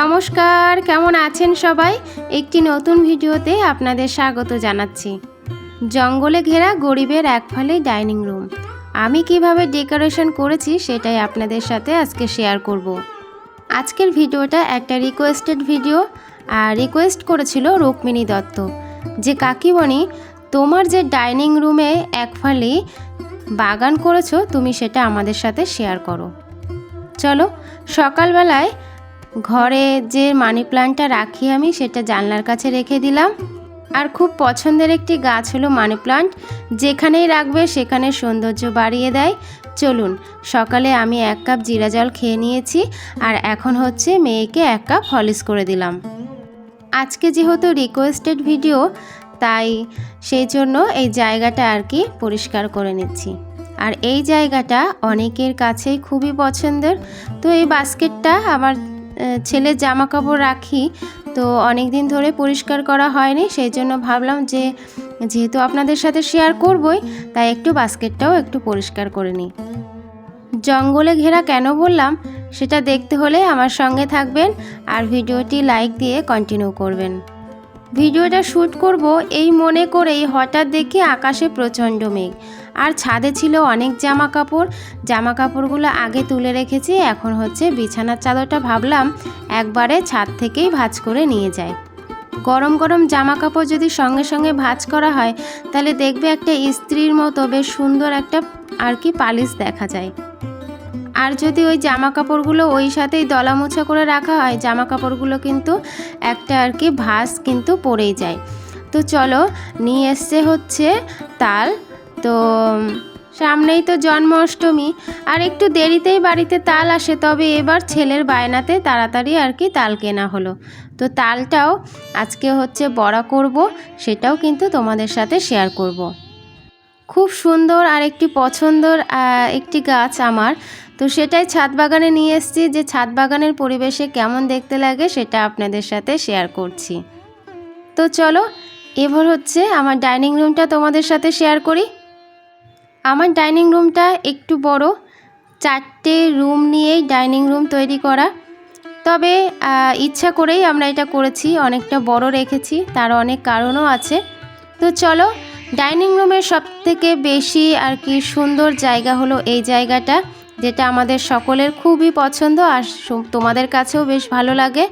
নমস্কার, কেমন আছেন সবাই? একটি নতুন ভিডিওতে আপনাদের স্বাগত জানাচ্ছি। জঙ্গলে ঘেরা গরিবের এক ফালে ডাইনিং রুম। আমি কীভাবে ডেকোরেশন করেছি সেটাই আপনাদের সাথে আজকে শেয়ার করব। আজকের ভিডিওটা একটা রিকোয়েস্টেড ভিডিও, আর রিকোয়েস্ট করেছিল রুক্মিণী দত্ত। যে কাকিমণি, তোমার যে ডাইনিং রুমে এক ফালি বাগান করেছ, তুমি সেটা আমাদের সাথে শেয়ার করো। চলো, সকালবেলায় ঘরে যে মানি প্লান্টটা রাখি আমি, সেটা জানলার কাছে রেখে দিলাম। আর খুব পছন্দের একটি গাছ হলো মানি প্লান্ট যেখানেই রাখবে সেখানে সৌন্দর্য বাড়িয়ে দেয়। চলুন, সকালে আমি এক কাপ জিরা জল খেয়ে নিয়েছি, আর এখন হচ্ছে মেয়েকে এক কাপ হলিস করে দিলাম। আজকে যেহেতু রিকোয়েস্টেড ভিডিও তাই সেই জন্য এই জায়গাটা আর কি পরিষ্কার করে নিচ্ছি। আর এই জায়গাটা অনেকের কাছেই খুবই পছন্দের। তো এই বাস্কেটটা আমার ছেলের জামা কাপড় রাখি, তো অনেক দিন ধরে পরিষ্কার করা হয়নি, সেই জন্য ভাবলাম যে যেহেতু আপনাদের সাথে শেয়ার করবই, তাই একটু বাস্কেটটাও একটু পরিষ্কার করে নিই। জঙ্গলে ঘেরা কেন বললাম, সেটা দেখতে হলে আমার সঙ্গে থাকবেন আর ভিডিওটি লাইক দিয়ে কন্টিনিউ করবেন। ভিডিওটা শ্যুট করব এই মনে করেই হঠাৎ দেখি আকাশে প্রচণ্ড মেঘ। আর ছাদে ছিল অনেক জামা কাপড় জামা কাপড়গুলো আগে তুলে রেখেছি, এখন হচ্ছে বিছানার চাদরটা ভাবলাম একবারে ছাদ থেকেই ভাজ করে নিয়ে যায় গরম গরম জামা কাপড় যদি সঙ্গে সঙ্গে ভাজ করা হয়, তাহলে দেখবে একটা স্ত্রীর মতো বেশ সুন্দর একটা আর কি পালিশ দেখা যায়। আর যদি ওই জামা কাপড়গুলো ওই সাথেই দলা মোছা করে রাখা হয় জামা কাপড়গুলো কিন্তু একটা আর কি ভাঁজ কিন্তু পড়েই যায়। তো চলো, নিয়ে এসছে হচ্ছে তাল তো সামনেই তো জন্মাষ্টমী, আর একটু দেরিতেই বাড়িতে তাল আসে, তবে এবার ছেলের বায়নাতে তাড়াতাড়ি আর কি তাল কেনা হলো। তো তালটাও আজকে হচ্ছে বড়া করব, সেটাও কিন্তু তোমাদের সাথে শেয়ার করব। খুব সুন্দর আর একটি পছন্দর একটি গাছ আমার। তো সেটাই ছাদ বাগানে নিয়ে এসেছি, যে ছাদ বাগানের পরিবেশে কেমন দেখতে লাগে সেটা আপনাদের সাথে শেয়ার করছি। তো চলো, এবার হচ্ছে আমার ডাইনিং রুমটা তোমাদের সাথে শেয়ার করি। আমার ডাইনিং রুমটা একটু বড়। চারটে রুম নিয়েই ডাইনিং রুম তৈরি করা। তবে ইচ্ছা করেই আমরা এটা করেছি, অনেকটা বড় রেখেছি, তার অনেক কারণও আছে। তো চলো, ডাইনিং রুমের সব থেকে বেশি আর কি সুন্দর জায়গা হলো এই জায়গাটা, যেটা আমাদের সকলের খুবই পছন্দ আর তোমাদের কাছেও বেশ ভালো লাগে।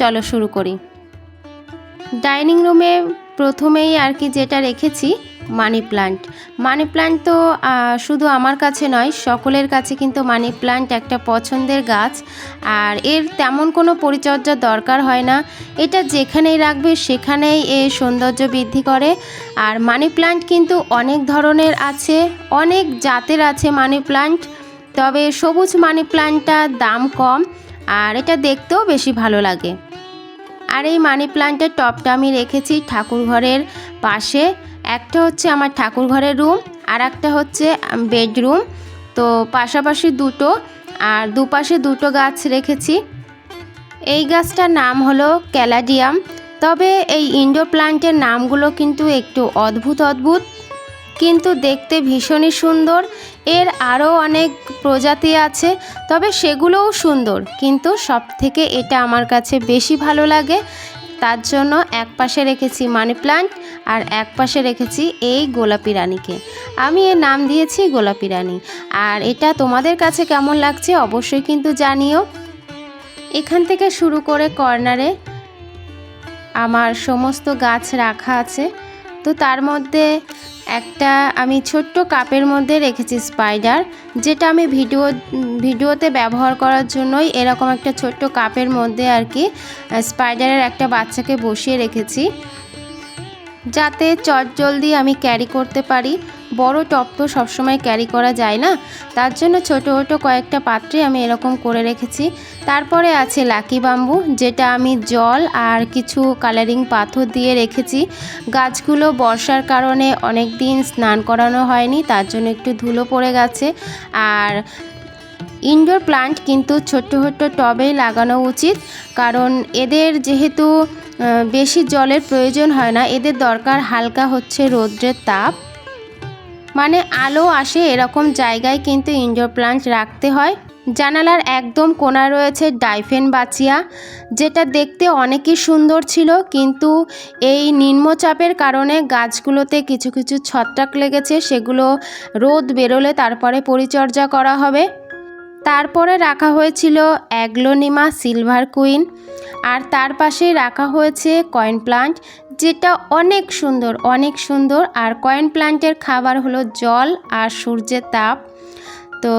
চলো শুরু করি। ডাইনিং রুমে প্রথমেই আর কি যেটা রেখেছি মানি প্লান্ট মানি প্লান্ট তো শুধু আমার কাছে নয়, সকলের কাছে কিন্তু মানি প্লান্ট একটা পছন্দের গাছ। আর এর তেমন কোনো পরিচর্যার দরকার হয় না। এটা যেখানেই রাখবে সেখানেই এ সৌন্দর্য বৃদ্ধি করে। আর মানি প্লান্ট কিন্তু অনেক ধরনের আছে, অনেক জাতের আছে মানি প্লান্ট তবে সবুজ মানি প্লান্টটার দাম কম। আর এটা দেখতেও বেশি ভালো লাগে। আর এই মানি প্লান্টের টপটা আমি রেখেছি ঠাকুর ঘরের পাশে। একটা হচ্ছে আমার ঠাকুর ঘরের রুম আর একটা হচ্ছে বেডরুম তো পাশাপাশি দুটো, আর দুপাশে দুটো গাছ রেখেছি। এই গাছটার নাম হলো ক্যালাডিয়াম। তবে এই ইনডোর প্লান্টের নামগুলো কিন্তু একটু অদ্ভুত অদ্ভুত, কিন্তু দেখতে ভীষণই সুন্দর। এর আরও অনেক প্রজাতি আছে, তবে সেগুলোও সুন্দর। কিন্তু সব থেকে এটা আমার কাছে বেশি ভালো লাগে, তার জন্য এক পাশে রেখেছি মানি প্লান্ট আর এক পাশে রেখেছি এই গোলাপি রানীকে। আমি এর নাম দিয়েছি গোলাপি রানী। আর এটা তোমাদের কাছে কেমন লাগছে অবশ্যই কিন্তু জানিও। এখান থেকে শুরু করে কর্নারে আমার সমস্ত গাছ রাখা আছে। তো তার মধ্যে একটা আমি ছোট্ট কাপের মধ্যে রেখেছি স্পাইডার যেটা আমি ভিডিও ভিডিওতে ব্যবহার করার জন্যই এরকম একটা ছোট্ট কাপের মধ্যে আর কি স্পাইডারের একটা বাচ্চাকে বসিয়ে রেখেছি। যাতে চট জলদি আমি ক্যারি করতে পারি। বড় টপ তো সবসময় ক্যারি করা যায় না। তার জন্য ছোট, ছোটো কয়েকটা পাত্রে আমি এরকম করে রেখেছি। তারপরে আছে লাকি বাম্বু যেটা আমি জল আর কিছু কালারিং পাথর দিয়ে রেখেছি। গাছগুলো বর্ষার কারণে অনেক দিন স্নান করানো হয়নি, তার জন্য একটু ধুলো পড়ে গেছে। আর ইনডোর প্লান্ট কিন্তু ছোট্ট ছোট্ট টবেই লাগানো উচিত। কারণ এদের যেহেতু বেশি জলের প্রয়োজন হয় না, এদের দরকার হালকা হচ্ছে রৌদ্রের তাপ। মানে আলো আসে এরকম জায়গায় কিন্তু ইনডোর প্লান্ট রাখতে হয়। জানালার একদম কোনায় রয়েছে ডাইফেন বাচিয়া, যেটা দেখতে অনেকই সুন্দর ছিল, কিন্তু এই নিম্নচাপের কারণে গাছগুলোতে কিছু কিছু ছত্রাক লেগেছে, সেগুলো রোদ বেরোলে তারপরে পরিচর্যা করা হবে। তারপরে রাখা হয়েছিল অ্যাগ্লোনিমা সিলভার কুইন, আর তার পাশেই রাখা হয়েছে কয়েন প্লান্ট, যেটা অনেক সুন্দর অনেক সুন্দর। আর কয়েন প্লান্টের খাবার হলো জল আর সূর্যের তাপ। তো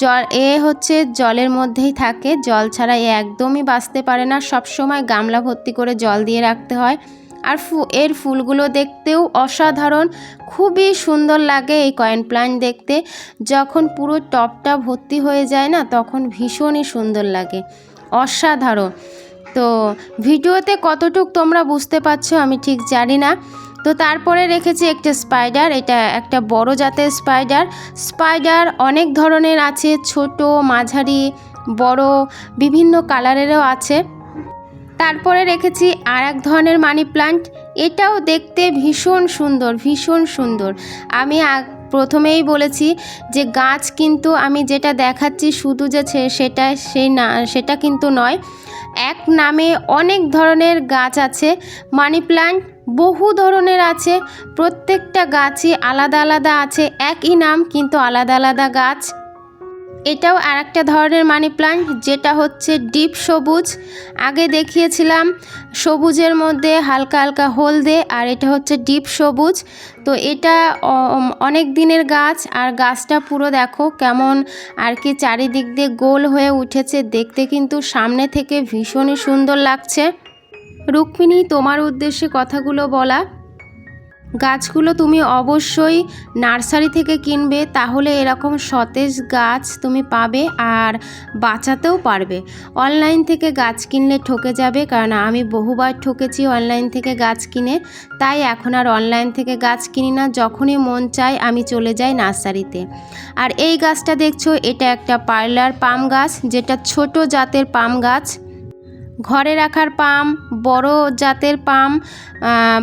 জল, এ হচ্ছে জলের মধ্যেই থাকে। জল ছাড়া এ একদমই বাঁচতে পারে না। সব সময় গামলা ভর্তি করে জল দিয়ে রাখতে হয়। আর ফু, এর ফুলগুলো দেখতেও অসাধারণ। খুবই সুন্দর লাগে এই কয়েন প্লান্ট দেখতে। যখন পুরো টপটা ভর্তি হয়ে যায় না, তখন ভীষণই সুন্দর লাগে। অসাধারণ। তো ভিডিওতে কতটুক তোমরা বুঝতে পারছ আমি ঠিক জানি না। তো তারপরে রেখেছি একটা স্পাইডার, এটা একটা বড় জাতের স্পাইডার। স্পাইডার অনেক ধরনের আছে, ছোট, মাঝারি, বড়, বিভিন্ন কালারেরও আছে। তারপরে রেখেছি আর এক ধরনের মানি প্লান্ট। এটাও দেখতে ভীষণ সুন্দর ভীষণ সুন্দর। আমি প্রথমেই বলেছি যে গাছ কিন্তু আমি যেটা দেখাচ্ছি শুধু যে সেটা সেই না সেটা কিন্তু নয়। এক নামে অনেক ধরনের গাছ আছে, মানি প্লান্ট বহু ধরনের আছে। প্রত্যেকটা গাছই আলাদা আলাদা আছে। একই নাম কিন্তু আলাদা আলাদা গাছ। এটাও আর একটা ধরনের মানি প্লান্ট, যেটা হচ্ছে ডিপ সবুজ। আগে দেখিয়েছিলাম সবুজের মধ্যে হালকা হালকা হলদে, আর এটা হচ্ছে ডিপ সবুজ। তো এটা অনেক দিনের গাছ, আর গাছটা পুরো দেখো কেমন, আর কি চারিদিক দিয়ে গোল হয়ে উঠেছে। দেখতে কিন্তু সামনে থেকে ভীষণই সুন্দর লাগছে। রুক্মিণী, তোমার উদ্দেশ্যে কথাগুলো বলা। গাছগুলো তুমি অবশ্যই নার্সারি থেকে কিনবে, তাহলে এরকম সতেজ গাছ তুমি পাবে আর বাঁচাতেও পারবে। অনলাইন থেকে গাছ কিনলে ঠকে যাবে, কারণ আমি বহুবার ঠকেছি অনলাইন থেকে গাছ কিনে, তাই এখন আর অনলাইন থেকে গাছ কিনি না, যখনই মন চায় আমি চলে যাই নার্সারিতে। আর এই গাছটা দেখছ, এটা একটা পার্লার পাম গাছ, যেটা ছোট জাতের পাম গাছ ঘরে রাখার পাম, বড় জাতের পাম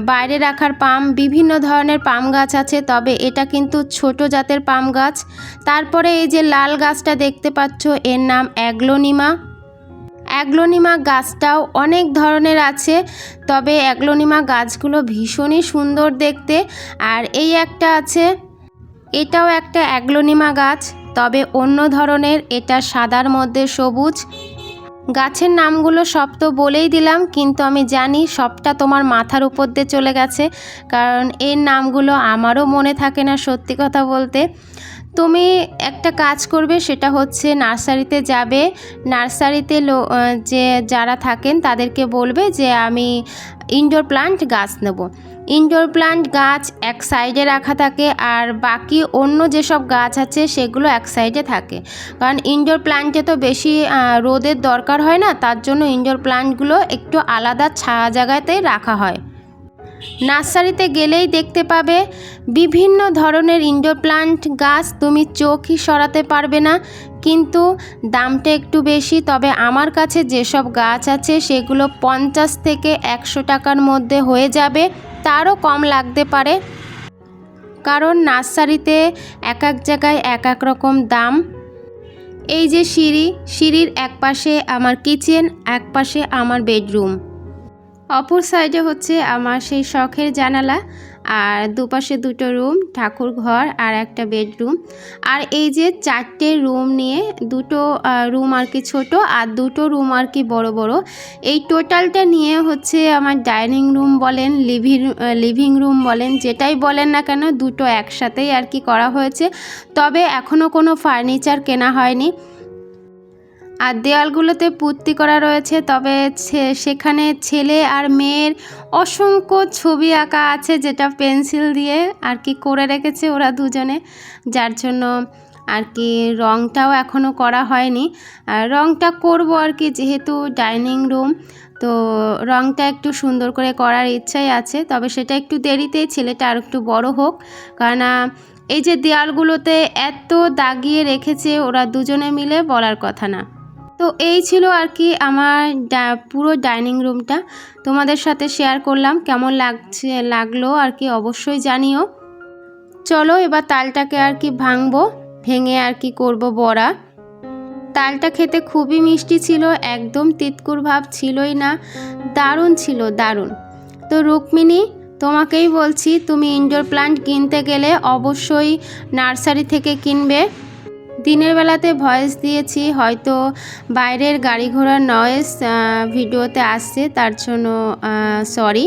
বাইরে রাখার পাম, বিভিন্ন ধরনের পাম গাছ আছে, তবে এটা কিন্তু ছোট জাতের পাম গাছ। তারপরে এই যে লাল গাছটা দেখতে পাচ্ছ, এর নাম অ্যাগ্লোনিমা। অ্যাগ্লোনিমা গাছটাও অনেক ধরনের আছে, তবে অ্যাগ্লোনিমা গাছগুলো ভীষণই সুন্দর দেখতে। আর এই একটা আছে, এটাও একটা অ্যাগ্লোনিমা গাছ, তবে অন্য ধরনের, এটা সাদার মধ্যে সবুজ। গাছের নামগুলো সব তো বলেই দিলাম, কিন্তু আমি জানি সবটা তোমার মাথার উপর দিয়ে চলে গেছে, কারণ এর নামগুলো আমারও মনে থাকে না সত্যি কথা বলতে। তুমি একটা কাজ করবে, সেটা হচ্ছে নার্সারিতে যাবে, নার্সারিতে যে যারা থাকেন তাদেরকে বলবে যে আমি ইনডোর প্লান্ট গাছ নেব। ইনডোর প্লান্ট গাছ এক সাইডে রাখা থাকে আর বাকি অন্য যেসব গাছ আছে সেগুলো এক সাইডে থাকে। কারণ ইনডোর প্লান্টে তো বেশি রোদের দরকার হয় না, তার জন্য ইনডোর প্লান্টগুলো একটু আলাদা ছায়া জায়গাতেই রাখা হয়। নার্সারিতে গেলেই দেখতে পাবে বিভিন্ন ধরনের ইনডোর প্লান্ট গাছ তুমি চোখই সরাতে পারবে না। কিন্তু দামটা একটু বেশি, তবে আমার কাছে যেসব গাছ আছে সেগুলো পঞ্চাশ থেকে একশো টাকার মধ্যে হয়ে যাবে, তারও কম লাগতে পারে। কারণ নার্সারিতে এক এক জায়গায় এক এক রকম দাম। এই যে সিঁড়ি, সিঁড়ির এক পাশে আমার কিচেন এক পাশে আমার বেডরুম অপর সাইডে হচ্ছে আমার সেই শখের জানালা আর দুপাশে দুটো রুম, ঠাকুর ঘর আর একটা বেডরুম। আর এই যে চারটে রুম নিয়ে দুটো রুম আর কি ছোট আর দুটো রুম আর কি বড় বড়, এই টোটালটা নিয়ে হচ্ছে আমার ডাইনিং রুম বলেন লিভিং লিভিং রুম বলেন, যেটাই বলেন না কেন দুটো একসাথেই আর কি করা হয়েছে। তবে এখনও কোনো ফার্নিচার কেনা হয়নি। আর দেওয়ালগুলোতে পুত্তি করা রয়েছে, তবে সেখানে ছেলে আর মেয়ের অসংখ্য ছবি আঁকা আছে, যেটা পেন্সিল দিয়ে আর কি করে রেখেছে ওরা দুজনে। যার জন্য আর কি রঙটাও এখনও করা হয়নি। আর রঙটা করব আর কি, যেহেতু ডাইনিং রুম, তো রঙটা একটু সুন্দর করে করার ইচ্ছাই আছে। তবে সেটা একটু দেরিতেই ছেলেটা আর একটু বড় হোক কারণ এই যে দেওয়ালগুলোতে এত দাগিয়ে রেখেছে ওরা দুজনে মিলে বলার কথা না। তো এই ছিল আর কি আমার পুরো ডাইনিং রুমটা। তোমাদের সাথে শেয়ার করলাম, কেমন লাগছে, লাগল আর কি অবশ্যই জানিও। চলো এবার তালটাকে আর কি ভাঙবো, ভেঙে আর কি করব বড়া। তালটা খেতে খুবই মিষ্টি ছিল, একদম তিতকুর ভাব ছিলই না, দারুণ ছিল, দারুণ। তো রুক্মিণী, তোমাকেই বলছি, তুমি ইনডোর প্লান্ট কিনতে গেলে অবশ্যই নার্সারি থেকে কিনবে। দিনের বেলাতে ভয়েস দিয়েছি হয়তো বাইরের গাড়ি ঘোড়ার নয়েস ভিডিওতে আসছে তার জন্য সরি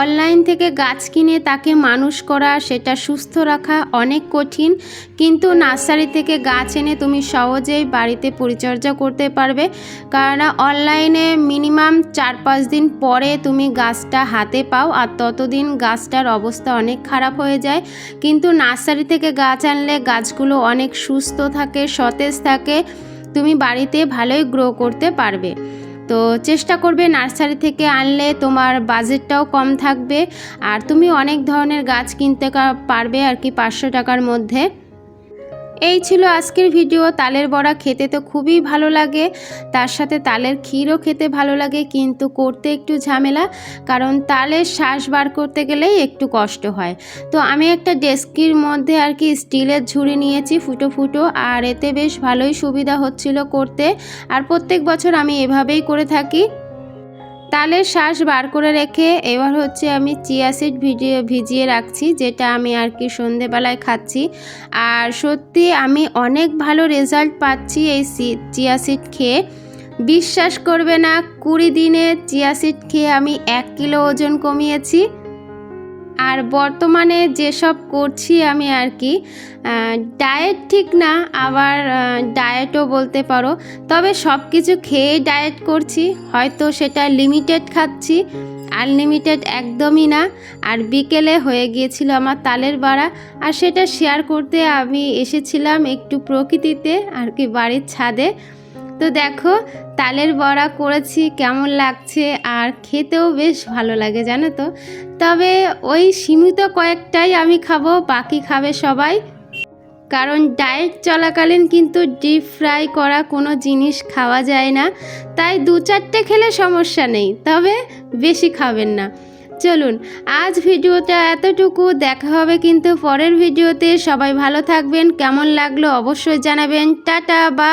অনলাইন থেকে গাছ কিনে তাকে মানুষ করা, সেটা সুস্থ রাখা অনেক কঠিন। কিন্তু নার্সারি থেকে গাছ এনে তুমি সহজেই বাড়িতে পরিচর্যা করতে পারবে। কারণ অনলাইনে মিনিমাম চার পাঁচ দিন পরে তুমি গাছটা হাতে পাও আর ততদিন গাছটার অবস্থা অনেক খারাপ হয়ে যায়। কিন্তু নার্সারি থেকে গাছ আনলে গাছগুলো অনেক সুস্থ থাকে, সতেজ থাকে। তুমি বাড়িতে ভালোই গ্রো করতে পারবে। তো চেষ্টা করবে নার্সারি থেকে আনলে তোমার বাজেটটাও কম থাকবে আর তুমি অনেক ধরনের গাছ কিনতে পারবে আর কি পাঁচশো টাকার মধ্যে। এই ছিল আজকের ভিডিও। তালের বড়া খেতে তো খুবই ভালো লাগে। তার সাথে তালের ক্ষীরও খেতে ভালো লাগে, কিন্তু করতে একটু ঝামেলা, কারণ তালের শ্বাস বার করতে গেলেই একটু কষ্ট হয়। তো আমি একটা ডেস্কির মধ্যে আর কি স্টিলের ঝুড়ি নিয়েছি ফুটো ফুটো, আর এতে বেশ ভালোই সুবিধা হচ্ছিল করতে। আর প্রত্যেক বছর আমি এভাবেই করে থাকি। তালের শ্বাস বার করে রেখে এবার হচ্ছে আমি চিয়া সিড ভিজিয়ে ভিজিয়ে রাখছি, যেটা আমি আর কি সন্ধেবেলায় খাচ্ছি। আর সত্যি আমি অনেক ভালো রেজাল্ট পাচ্ছি এই চিয়া সিড খেয়ে। বিশ্বাস করবে না, কুড়ি দিনে চিয়া সিড খেয়ে আমি এক কিলো ওজন কমিয়েছি। আর বর্তমানে যেসব করছি আমি আর কি ডায়েট ঠিক না, আবার ডায়েটও বলতে পারো। তবে সব কিছু খেয়ে ডায়েট করছি, হয়তো সেটা লিমিটেড খাচ্ছি আনলিমিটেড একদমই না। আর বিকেলে হয়ে গিয়েছিল আমার তালের বাড়া, আর সেটা শেয়ার করতে আমি এসেছিলাম একটু প্রকৃতিতে, আর কি বাড়ির ছাদে। তো দেখো, তালের বড়া করেছি, কেমন লাগছে আর খেতেও বেশ ভালো লাগে, জানো তো? তবে ওই সীমিত কয়েকটাই আমি খাব, বাকি খাবে সবাই। কারণ ডায়েট চলাকালীন কিন্তু ডিপ ফ্রাই করা কোনো জিনিস খাওয়া যায় না, তাই দু চারটে খেলে সমস্যা নেই, তবে বেশি খাবেন না। চলুন, আজ ভিডিওটা এতটুকু, দেখা হবে কিন্তু পরের ভিডিওতে। সবাই ভালো থাকবেন, কেমন লাগল অবশ্যই জানাবেন। টাটা, বা